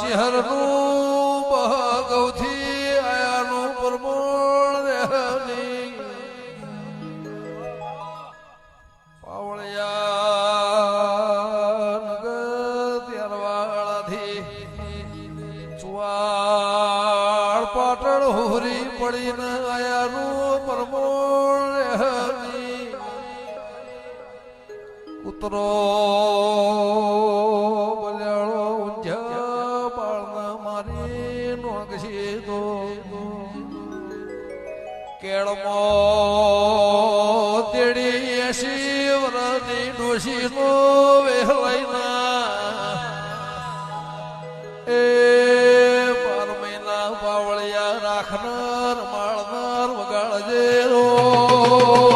ચહેરનું બહગૌથી આયાનું પરમોણ રહેલી પાવળિયા નગર ત્યારવાળાથી ચુવાડ પાટણ હોરી પડીને આયાનું પરમોણ રહેલી ઉતરો પક્ષી તો કેળમો તેડી શિવ રજી ડોશી નો વેલાઈના એ પર મહિના પાવળિયા રાખનાર માળનાર વગાડજે રો